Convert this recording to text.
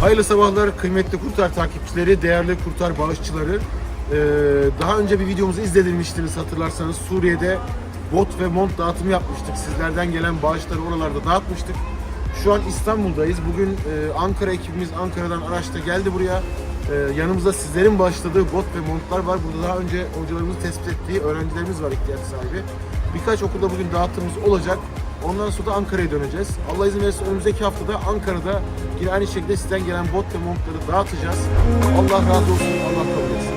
Hayırlı sabahlar kıymetli Kurtar takipçileri, değerli Kurtar bağışçıları. Ee, daha önce bir videomuzu izlemiştiniz hatırlarsanız. Suriye'de bot ve mont dağıtımı yapmıştık. Sizlerden gelen bağışları oralarda dağıtmıştık. Şu an İstanbul'dayız. Bugün e, Ankara ekibimiz Ankara'dan araçta geldi buraya. Ee, yanımızda sizlerin başladığı bot ve montlar var. Burada daha önce hocalarımızın tespit ettiği öğrencilerimiz var ihtiyaç sahibi. Birkaç okulda bugün dağıtımımız olacak. Ondan sonra da Ankara'ya döneceğiz. Allah izin verirse önümüzdeki haftada Ankara'da Yine aynı şekilde sizden gelen bot ve montları dağıtacağız. Allah razı olsun. Allah kabul etsin.